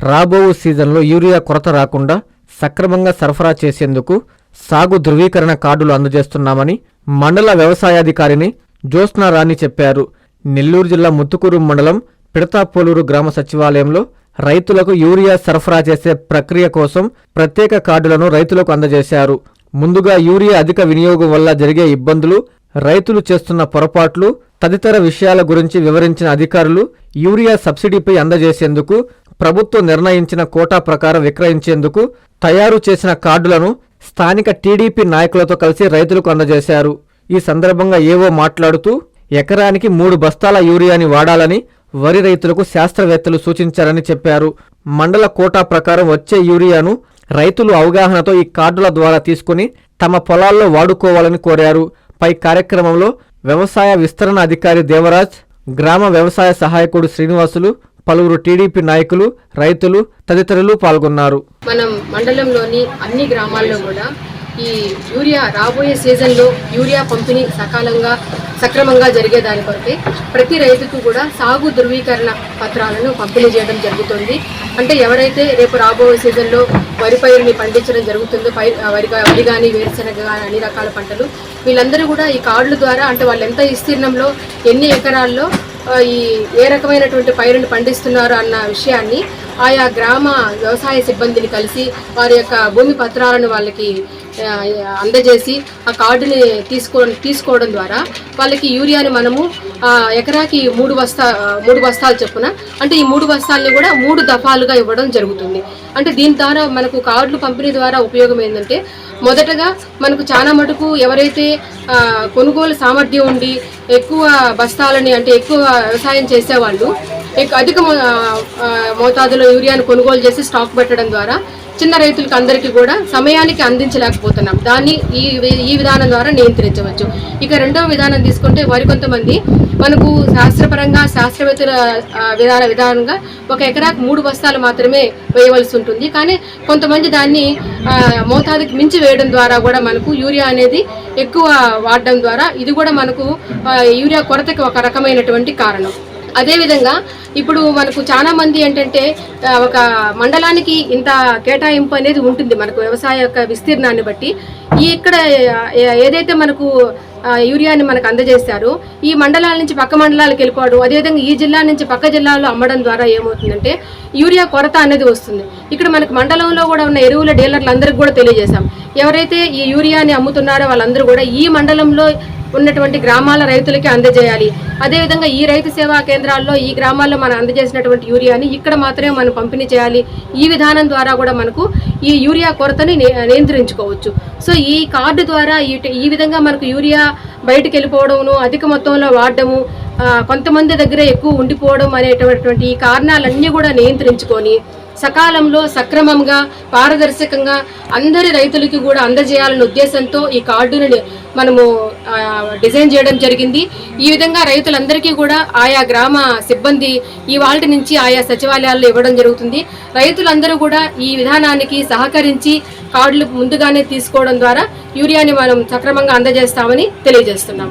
రాబో సీజన్లో యూరియా కొరత రాకుండా సక్రమంగా సరఫరా చేసేందుకు సాగు ధృవీకరణ కార్డులు అందజేస్తున్నామని మండల వ్యవసాయాధికారిని జ్యోత్స్నా రాణి చెప్పారు. నెల్లూరు జిల్లా ముత్తుకూరు మండలం పిడతాపోలూరు గ్రామ సచివాలయంలో రైతులకు యూరియా సరఫరా చేసే ప్రక్రియ కోసం ప్రత్యేక కార్డులను రైతులకు అందజేశారు. ముందుగా యూరియా అధిక వినియోగం వల్ల జరిగే ఇబ్బందులు రైతులు చేస్తున్న పొరపాట్లు తదితర విషయాల గురించి వివరించిన అధికారులు యూరియా సబ్సిడీపై అందజేసేందుకు ప్రభుత్వం నిర్ణయించిన కోటా ప్రకారం విక్రయించేందుకు తయారు చేసిన కార్డులను స్థానిక టీడీపీ నాయకులతో కలిసి రైతులకు అందజేశారు. ఈ సందర్భంగా ఏవో మాట్లాడుతూ ఎకరానికి మూడు బస్తాల యూరియాని వాడాలని వరి రైతులకు శాస్త్రవేత్తలు సూచించారని చెప్పారు. మండల కోటా ప్రకారం వచ్చే యూరియాను రైతులు అవగాహనతో ఈ కార్డుల ద్వారా తీసుకుని తమ పొలాల్లో వాడుకోవాలని కోరారు. పై కార్యక్రమంలో వ్యవసాయ విస్తరణ అధికారి దేవరాజ్ గ్రామ వ్యవసాయ సహాయకుడు శ్రీనివాసులు పలువురు టీడీపీ నాయకులు రైతులు తదితరులు పాల్గొన్నారు. మనం మండలంలోని అన్ని గ్రామాల్లో కూడా ఈ యూరియా రాబోయే సీజన్లో యూరియా పంపిణీ సకాలంగా సక్రమంగా జరిగే దాని కొరకే ప్రతి రైతుకు కూడా సాగు ధృవీకరణ పత్రాలను పంపిణీ చేయడం జరుగుతుంది. అంటే ఎవరైతే రేపు రాబోయే సీజన్లో వరి పైరుని పండించడం జరుగుతుందో పై వరి వరి కానీ వేరుశనగ కానీ అన్ని రకాల పంటలు వీళ్ళందరూ కూడా ఈ కార్డుల ద్వారా అంటే వాళ్ళు ఎంత విస్తీర్ణంలో ఎన్ని ఎకరాల్లో ఈ ఏ రకమైనటువంటి పైరును పండిస్తున్నారు అన్న విషయాన్ని ఆయా గ్రామ వ్యవసాయ సిబ్బందిని కలిసి వారి యొక్క భూమి పత్రాలను వాళ్ళకి అందజేసి ఆ కార్డుని తీసుకో తీసుకోవడం ద్వారా వాళ్ళకి యూరియాని మనము ఎకరాకి మూడు బస్తా మూడు బస్తాలు చొప్పున. అంటే ఈ మూడు బస్తాలని కూడా మూడు దఫాలుగా ఇవ్వడం జరుగుతుంది. అంటే దీని ద్వారా మనకు కార్డులు పంపిణీ ద్వారా ఉపయోగం ఏంటంటే మొదటగా మనకు చాలా మటుకు ఎవరైతే కొనుగోలు సామర్థ్యం ఉండి ఎక్కువ బస్తాలని అంటే ఎక్కువ వ్యవసాయం చేసేవాళ్ళు అధిక మోతాదులో యూరియాను కొనుగోలు చేసి స్టాక్ పెట్టడం ద్వారా చిన్న రైతులకు అందరికీ కూడా సమయానికి అందించలేకపోతున్నాం. దాన్ని ఈ వి- ఈ విధానం ద్వారా నియంత్రించవచ్చు. ఇక రెండవ విధానం తీసుకుంటే వారి కొంతమంది మనకు శాస్త్రపరంగా శాస్త్రవేత్తల విధాన విధానంగా ఒక ఎకరాకు మూడు బస్తాలు మాత్రమే వేయవలసి ఉంటుంది. కానీ కొంతమంది దాన్ని మోతాదుకి మించి వేయడం ద్వారా కూడా మనకు యూరియా అనేది ఎక్కువ వాడడం ద్వారా ఇది కూడా మనకు యూరియా కొరతకి ఒక రకమైనటువంటి కారణం. అదేవిధంగా ఇప్పుడు మనకు చాలా మంది ఏంటంటే ఒక మండలానికి ఇంత కేటాయింపు అనేది ఉంటుంది మనకు వ్యవసాయ యొక్క విస్తీర్ణాన్ని బట్టి. ఈ ఇక్కడ ఏదైతే మనకు యూరియాని మనకు అందజేశారో ఈ మండలాల నుంచి పక్క మండలాలకు వెళ్ళిపోవడం అదేవిధంగా ఈ జిల్లా నుంచి పక్క జిల్లాలో అమ్మడం ద్వారా ఏమవుతుందంటే యూరియా కొరత అనేది వస్తుంది. ఇక్కడ మనకు మండలంలో కూడా ఉన్న ఎరువుల డీలర్లందరికీ కూడా తెలియజేశాం. ఎవరైతే ఈ యూరియాని అమ్ముతున్నారో వాళ్ళందరూ కూడా ఈ మండలంలో ఉన్నటువంటి గ్రామాల రైతులకి అందజేయాలి. అదేవిధంగా ఈ రైతు సేవా కేంద్రాల్లో ఈ గ్రామాల్లో మనం అందజేసినటువంటి యూరియాని ఇక్కడ మాత్రమే మనం పంపిణీ చేయాలి. ఈ విధానం ద్వారా కూడా మనకు ఈ యూరియా కొరతని నియంత్రించుకోవచ్చు. సో ఈ కార్డు ద్వారా ఈ విధంగా మనకు యూరియా బయటకు వెళ్ళిపోవడము అధిక మొత్తంలో వాడడము కొంతమంది దగ్గర ఎక్కువ ఉండిపోవడం అనేటటువంటి ఈ కారణాలన్నీ కూడా నియంత్రించుకొని సకాలంలో సక్రమంగా పారదర్శకంగా అందరి రైతులకి కూడా అందజేయాలనే ఉద్దేశంతో ఈ కార్డుని మనము డిజైన్ చేయడం జరిగింది. ఈ విధంగా రైతులందరికీ కూడా ఆయా గ్రామ సిబ్బంది ఈ వాళ్ళ నుంచి ఆయా సచివాలయాల్లో ఇవ్వడం జరుగుతుంది. రైతులందరూ కూడా ఈ విధానానికి సహకరించి కార్డులు ముందుగానే తీసుకోవడం ద్వారా యూరియాని మనం సక్రమంగా అందజేస్తామని తెలియజేస్తున్నాం.